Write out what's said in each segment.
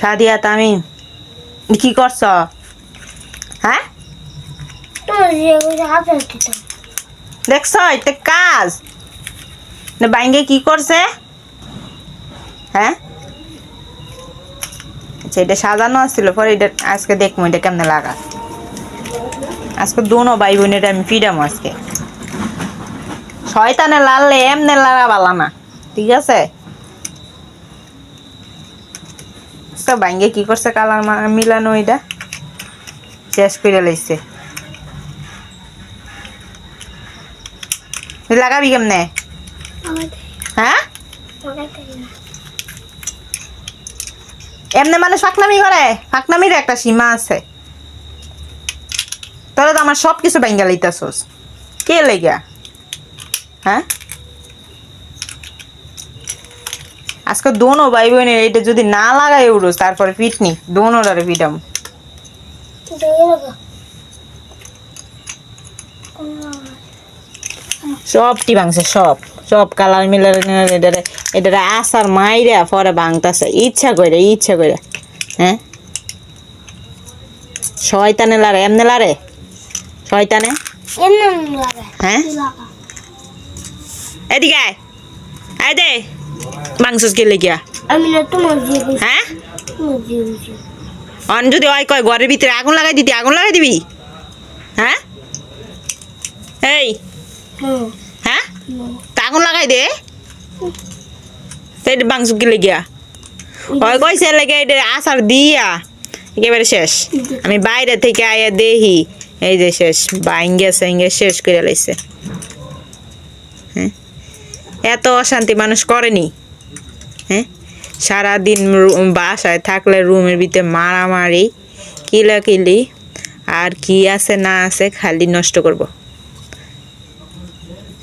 সাদিয়া তামিম কি করছ? হ্যাঁ? দেখছ, এটা কাজ। বাইঙ্গে কি করছে? হ্যাঁ? আচ্ছা এটা সাজানো আসছিল পরে এটা আজকে দেখব, এটা কেমনে লাগা। আজকে দুনো ভাই বোনের আমি ফিরাম আজকে। শয়তানে লাললে এমনে লাগা বালা না, ঠিক আছে? আজকে বাইঙ্গে কি করছে কালার মিলানো এটা শেষ করে লাইছে। লাগাবি কেমনে? হ্যাঁ? এমনি মানুষ ফাঁকনামি করে? ফাঁকনামির একটা সীমা আছে। তাহলে তো আমার সব কিছু ব্যাঙ্গা লইতাছোস। কে লেগা? হ্যাঁ? আজকে দোনো ভাই বোনের এইটা যদি না লাগাই উড়োস তারপরে পিটনি। দোনোর আরে পিটাম সবটি ভাঙছে সব। সব কালার মিলার এটারে এটারে আসার মাইরা পরে ভাঙতাছে। ইচ্ছা করে ইচ্ছা করে হ্যাঁ? শয়তানে লারে এমনে লারে? শয়তানে? হ্যাঁ? এদিকে আয় দে। মাংসস কে লেগিয়া? আমি না যে হ্যাঁ? অন যদি ওই কয় ঘরের ভিতরে আগুন লাগাই দিতি আগুন লাগাই দিবি? হ্যাঁ? এই। হ্যাঁ? তা আগুন লাগাই দে। সেই মাংস কি লেগিয়া। ওই কইছে লেগে এটা আসার দিয়া। একেবারে শেষ। আমি বাইরে থেকে আয়া দেখি এই যে শেষ বাইঙ্গে সাইঙ্গে শেষ করে লাইছে। হ্যাঁ? এত অশান্তি মানুষ করেনি। হ্যাঁ? সারাদিন বাসায় থাকলে রুমের ভিতরে মারামারি কিলাকিলি আর কি আছে না আছে খালি নষ্ট করব।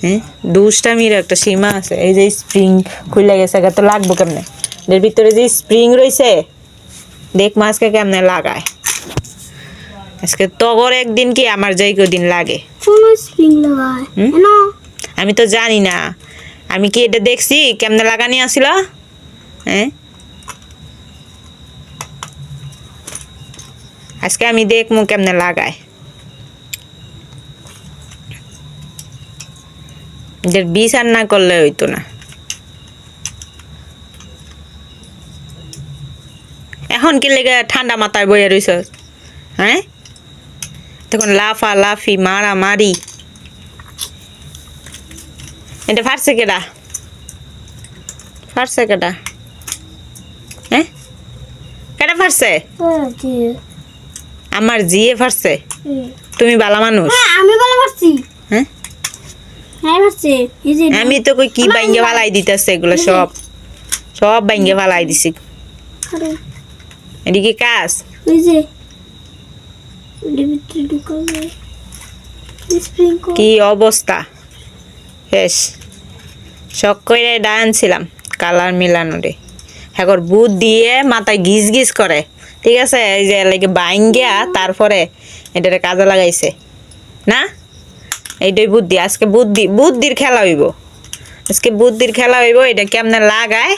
হ্যাঁ? দুষ্টামির একটা সীমা আছে। এই যে স্প্রিং খুলে গেছে তো লাগবো কেমনে? এর ভিতরে যে স্প্রিং রয়েছে দেখ মাছকে কেমনে লাগায়। আজকে তগর একদিন কি আমার যাই দিন লাগে। আমি তো জানি না। আমি কি এটা দেখছি? কেমনে লাগানি আসিল? আজকে আমি দেখমু কেমনে লাগায়। এদের বিচার না করলে হইতো না। এখন কি লেগে ঠান্ডা মাথায় বইয়ে রইছ? হ্যাঁ? তখন লাফা লাফি মারা মারি এটা ফাটছে কেডা? ফাটছে কেডা? হ্যাঁ? ফাটছে হ্যাঁ আমার জিয়ে হুম। তুমি ভালো মানুষ। হ্যাঁ আমি ভালো পারছি হ্যাঁ? হ্যাঁ আমি তো কই কি বাইঙ্গে ফালাই দিতেছে এগুলো সব। সব বাইঙ্গে ফালাই দিছি। এদিকে কাজ? কি অবস্থা? শেষ শখ করে ডানছিলাম কালার মিলানোরে এখন বুট দিয়ে মাথায় গিজ গিজ করে। ঠিক আছে? এই যে লাগে বাইঙ্গিয়া তারপরে এটারে কাজে লাগাইছে। না? এইটাই বুদ্ধি। আজকে বুদ্ধি বুদ্ধির খেলা হইব। আজকে বুদ্ধির খেলা হইব এটা কেমনে লাগায়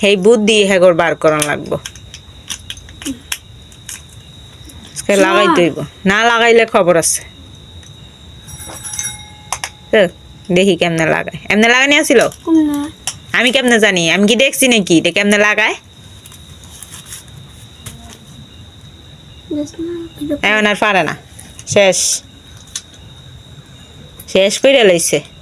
সেই বুদ্ধি হেগর বার করন লাগবো। আজকে লাগাইতে হইব। না লাগাইলে খবর আছে। দেখি কেমনে লাগায়। এমনে লাগানি আসিল না আমি কেমনে জানি? আমি কি দেখছি নাকি? এটা কেমনে লাগায়? এখন আর পারে না। শেষ। শেষ করে লইছে।